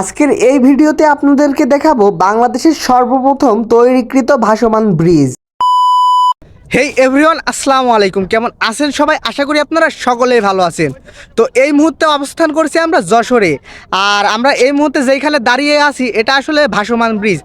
আজকের এই ভিডিওতে আপনাদেরকে দেখাবো বাংলাদেশের সর্বপ্রথম তৈরিকৃত ভাসমান ব্রিজ। হেই এভরিওয়ান আসসালামু আলাইকুম। কেমন আছেন সবাই? আশা করি আপনারা সকলেই ভালো আছেন। তো এই মুহূর্তে অবস্থান করছি আমরা যশোরে। আর আমরা এই মুহূর্তে যেইখানে দাঁড়িয়ে আছি, এটা আসলে ভাসমান ব্রিজ।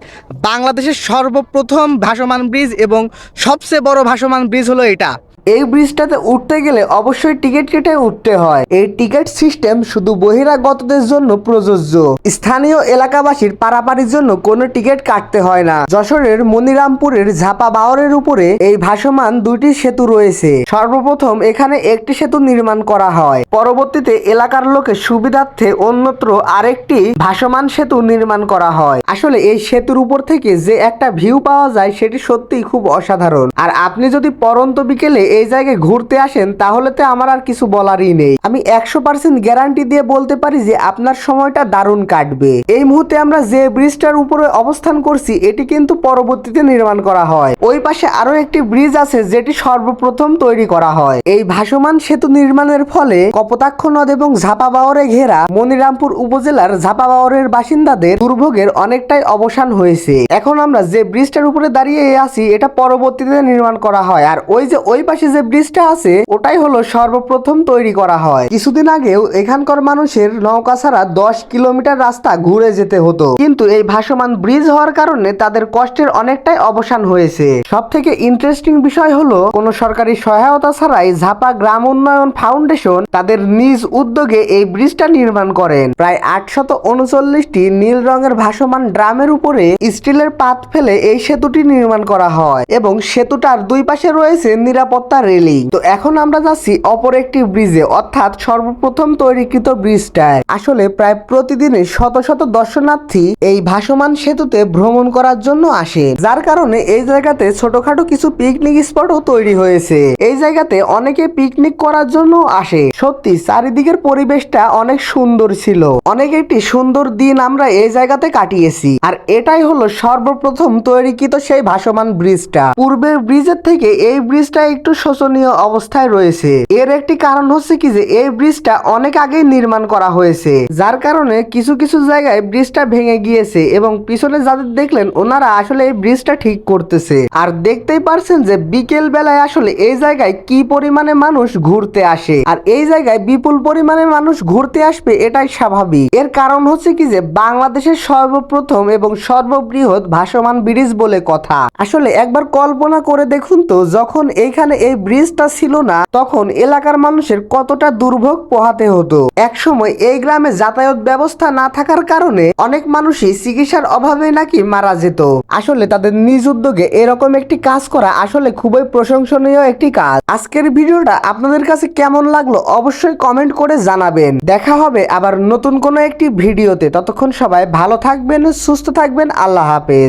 বাংলাদেশের সর্বপ্রথম ভাসমান ব্রিজ এবং সবচেয়ে বড় ভাসমান ব্রিজ হলো এটা। এই ব্রিজটাতে উঠতে গেলে অবশ্যই টিকিট কেটে উঠতে হয়। এই টিকিট সিস্টেম শুধু বহিরাগতদের জন্য প্রযোজ্য। স্থানীয় এলাকাবাসীর পারাপারির জন্য কোনো টিকিট কাটতে হয় না। যশোরের মনিরামপুরের ঝাপা বাওরের উপরে এই ভাসমান দুইটি সেতু রয়েছে। সর্বপ্রথম এখানে একটি সেতু নির্মাণ করা হয়। পরবর্তীতে এলাকার লোকের সুবিধার্থে অন্যত্র আরেকটি ভাসমান সেতু নির্মাণ করা হয়। আসলে এই সেতুর উপর থেকে যে একটা ভিউ পাওয়া যায় সেটি সত্যিই খুব অসাধারণ। আর আপনি যদি পরন্ত বিকেলে এই জায়গায় ঘুরতে আসেন, তাহলে তো আমার আর কিছু বলারই নেই। আমি একশো পার্সেন্ট গ্যারান্টি দিয়ে বলতে পারি যে আপনার সময়টা দারুণ কাটবে। এই মুহূর্তে আমরা যে ব্রিজটার উপরে অবস্থান করছি, এটি কিন্তু পরবর্তীতে নির্মাণ করা হয়। ওই পাশে আরও একটি ব্রিজ আছে, যেটি সর্বপ্রথম তৈরি করা হয়। এই ভাসমান সেতু নির্মাণের ফলে কপোতাক্ষ নদ এবং ঝাপাবাওরে ঘেরা মনিরামপুর উপজেলার ঝাপাবাওরের বাসিন্দাদের দুর্ভোগের অনেকটাই অবসান হয়েছে। এখন আমরা যে ব্রিজটার উপরে দাঁড়িয়ে আছি, এটা পরবর্তীতে নির্মাণ করা হয়। আর ওই যে ওই পাশে যে ব্রিজটা আছে, ওটাই হলো সর্বপ্রথম তৈরি করা হয়। কিছুদিন আগেও এখানকার মানুষের নৌকা ছাড়া দশ কিলোমিটার রাস্তা ঘুরে যেতে হতো। কিন্তু এই ভাসমান ব্রিজ হওয়ার কারণে তাদের কষ্টের অনেকটাই অবসান হয়েছে। সব থেকে ইন্টারেস্টিং বিষয় হলো, কোনো সরকারি সহায়তা ছাড়াই ঝাপা গ্রাম উন্নয়ন ফাউন্ডেশন তাদের নিজ উদ্যোগে এই ব্রিজটা নির্মাণ করেন। প্রায় আটশত উনচল্লিশটি নীল রঙের ভাসমান ড্রামের উপরে স্টিলের পাত ফেলে এই সেতুটি নির্মাণ করা হয় এবং সেতুটার দুই পাশে রয়েছে নিরাপত্তা রেলিং। তো এখন আমরা যাচ্ছি অপর একটি ব্রিজে, অর্থাৎ সর্বপ্রথম তৈরিকৃত ব্রিজটায়। আসলে প্রায় প্রতিদিনই শত শত দর্শনার্থী এই ভাসমান সেতুতে ভ্রমণ করার জন্য আসে। যার কারণে এই জায়গাতে ছোটখাটো কিছু পিকনিক স্পটও তৈরি হয়েছে। এই জায়গাতে অনেকে পিকনিক করার জন্য আসে। সত্যি, চারিদিকের পরিবেশটা অনেক সুন্দর ছিল। অনেক একটি সুন্দর দিন আমরা এই জায়গাতে কাটিয়েছি। আর এটাই হলো সর্বপ্রথম তৈরিকৃত সেই ভাসমান ব্রিজটা। পূর্বের ব্রিজের থেকে এই ব্রিজটা একটু শোচনীয় অবস্থায় রয়েছে। এর একটি কারণ হচ্ছে কি যে, এই ব্রিজটা অনেক আগেই নির্মাণ করা হয়েছে। যার কারণে কিছু কিছু জায়গায় ব্রিজটা ভেঙে গিয়েছে এবং পিছনে যাদের দেখলেন, ওনারা আসলে এই ব্রিজটা ঠিক করতেছে। আর দেখতেই পারছেন যে বিকেল বেলায় আসলে এই জায়গায় কি পরিমাণে মানুষ ঘুরতে আসে। আর এই জায়গায় বিপুল পরিমাণে মানুষ ঘুরতে আসবে এটাই স্বাভাবিক। এর কারণ হচ্ছে কি যে, বাংলাদেশের সর্বপ্রথম এবং সর্ববৃহৎ ভাসমান ব্রিজ বলে কথা। আসলে একবার কল্পনা করে দেখুন তো, যখন এইখানে এই ব্রিজটা ছিল না, তখন এলাকার মানুষের কতটা দুর্ভোগ পোহাতে হতো। একসময় এই গ্রামে যাতায়াত ব্যবস্থা না থাকার কারণে অনেক মানুষই চিকিৎসার অভাবে নাকি মারা যেত। আসলে তাদের নিজ উদ্যোগে এরকম একটি কাজ করা আসলে খুবই প্রশংসনীয় একটি কাজ। আজকের ভিডিওটা আপনাদের কাছে কেমন লাগল অবশ্যই কমেন্ট করে জানাবেন। দেখা হবে আবার নতুন কোনো একটি ভিডিওতে। ততক্ষণ সবাই ভালো থাকবেন, সুস্থ থাকবেন, আল্লাহ হাফেজ।